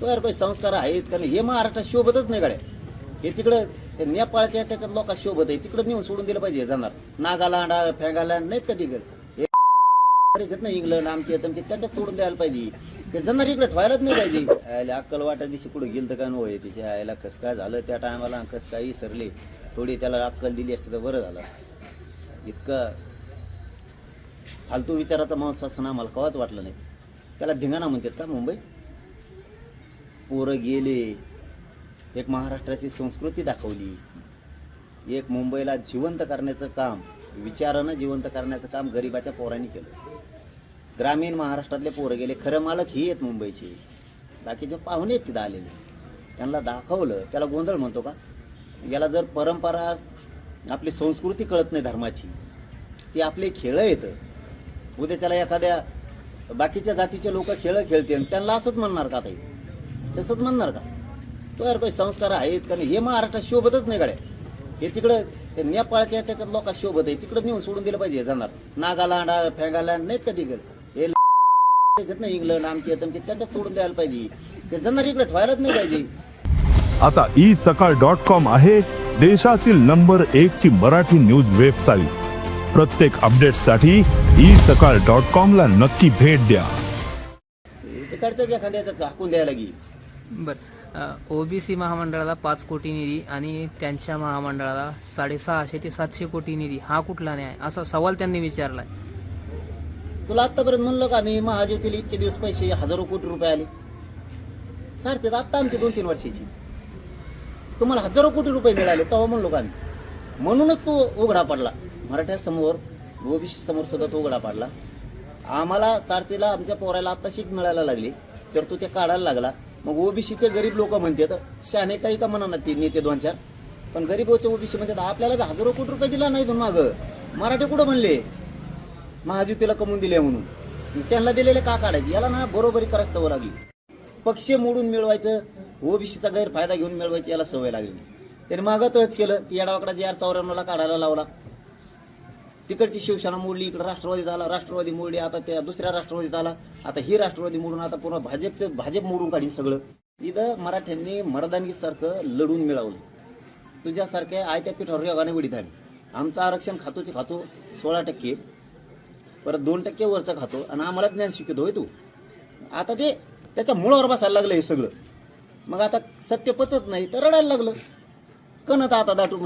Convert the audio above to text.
तो यार काही संस्कार आहेत का नाही हे महाराष्ट्रात शोभतच नाही गाड्या. हे तिकडं ते नेपाळच्या त्याच्यात लोकांना शोभत आहे. तिकडं नेऊन सोडून दिलं पाहिजे हे जाणार. नागालँड फेगालँड नाहीत का तिकडे? हे ना इंग्लंड आमचे तमके त्याच्यात सोडून द्यायला पाहिजे. ते जाणार इकडे ठेवायलाच नाही पाहिजे. आयला अक्कल वाटा दिवशी कुठं गेलं तर का नव्हे तिच्या आयला कसं काय झालं त्या टायमाला कसं काय विसरले थोडी त्याला अक्कल दिली असते तर बरं झालं. इतकं फालतू विचाराचा माणूस असं आम्हाला कवाच वाटलं नाही. त्याला धिंगाणा म्हणतात का मुंबई? पोरं गेले एक महाराष्ट्राची संस्कृती दाखवली एक मुंबईला जिवंत करण्याचं काम विचारानं जिवंत करण्याचं काम गरिबाच्या पोरांनी केलं. ग्रामीण महाराष्ट्रातले पोरं गेले खरं मालक ही आहेत मुंबईचे. बाकीचे पाहुणे आहेत तिथं आलेले. त्यांना दाखवलं त्याला गोंधळ म्हणतो का? याला जर परंपरा आपली संस्कृती कळत नाही धर्माची ती आपले खेळ येतं उद्या त्याला एखाद्या बाकीच्या जातीचे लोक खेळ खेळते आणि त्यांना असंच म्हणणार का ताई? तसंच म्हणणार का? तो यार काही संस्कार आहेत का नाही? हे महाराष्ट्रात शोभतच नाही गाड्या. हे तिकडं ते नेपाळच्या त्याच्यात लोकांत शोभत आहे. तिकडं नेऊन सोडून दिलं पाहिजे हे जाणार. नागालँड फेगालँड नाहीत का तिकडं? हे त्याच्यात ना इंग्लंड आमचे तमके त्याच्यात सोडून द्यायला पाहिजे. ते जाणार इकडे ठेवायलाच नाही पाहिजे. आता ई सकाळ डॉट कॉम आहे देशातील नंबर एक ची मराठी न्यूज वेबसाईट. प्रत्येक अपडेटसाठी ई सकाळ डॉट कॉम ला नक्की भेट द्या. तिकडच्याच एखाद्याचं हाकून द्यायला लागेल बरं. ओबीसी महामंडळाला पाच कोटी निधी आणि त्यांच्या महामंडळाला साडेसहाशे ते सातशे कोटी निधी हा कुठला न्याय? असा सवाल त्यांनी विचारलाय. तुला आतापर्यंत म्हणलं का मी महाजीवतील इतके दिवस पैसे हजारो कोटी रुपये आले? सारते आत्ता आमची दोन तीन वर्षाची. तुम्हाला हजारो कोटी रुपये मिळाले तेव्हा म्हणलो का आम्ही म्हणूनच तो उघडा पडला. मराठ्यासमोर ओबीसी समोर सुद्धा तो उघडा पडला. आम्हाला सारथीला आमच्या पोराला आत्ता शिक मिळायला लागली. तर तो ते काढायला लागला. मग ओबीसीचे गरीब लोक म्हणतात शहाणे काही का म्हणा ते नेते दोन चार. पण गरीबचे ओबीसी म्हणतात आपल्याला हजारो कोटी रुपये दिला नाही दोन मागं? मराठी कुठं म्हणले? महाजुतीला कमवून दिले म्हणून. त्यांना दिलेले का काढायचे? याला ना बरोबरी करायची सवय लागली. पक्ष मोडून मिळवायचं ओबीसीचा गैरफायदा घेऊन मिळवायची याला सवय लागली. त्याने मागतच केलं ती येडावाकडा जे आर चौऱ्याण्णवला काढायला लावला. तिकडची शिवसेना मोडली इकडे राष्ट्रवादीत आला राष्ट्रवादी मोडली आता त्या दुसऱ्या राष्ट्रवादीत आला आता ही राष्ट्रवादी मोडून आता पुन्हा भाजपचं भाजप मोडून काढी सगळं. इथं मराठ्यांनी मर्दानगीसारखं लढून मिळवलं. तुझ्यासारख्या आयत्या पिठावर योगाने उडीत आम्ही आमचं आरक्षण खातोचे खातो सोळा टक्के. परत दोन टक्के वरचं खातो आणि आम्हाला ज्ञान शिकतो होय तू? आता ते त्याच्या मुळावर बसायला लागलं हे सगळं. मग आता सत्य पचत नाही तर रडायला लागलं. कणत आता दाटू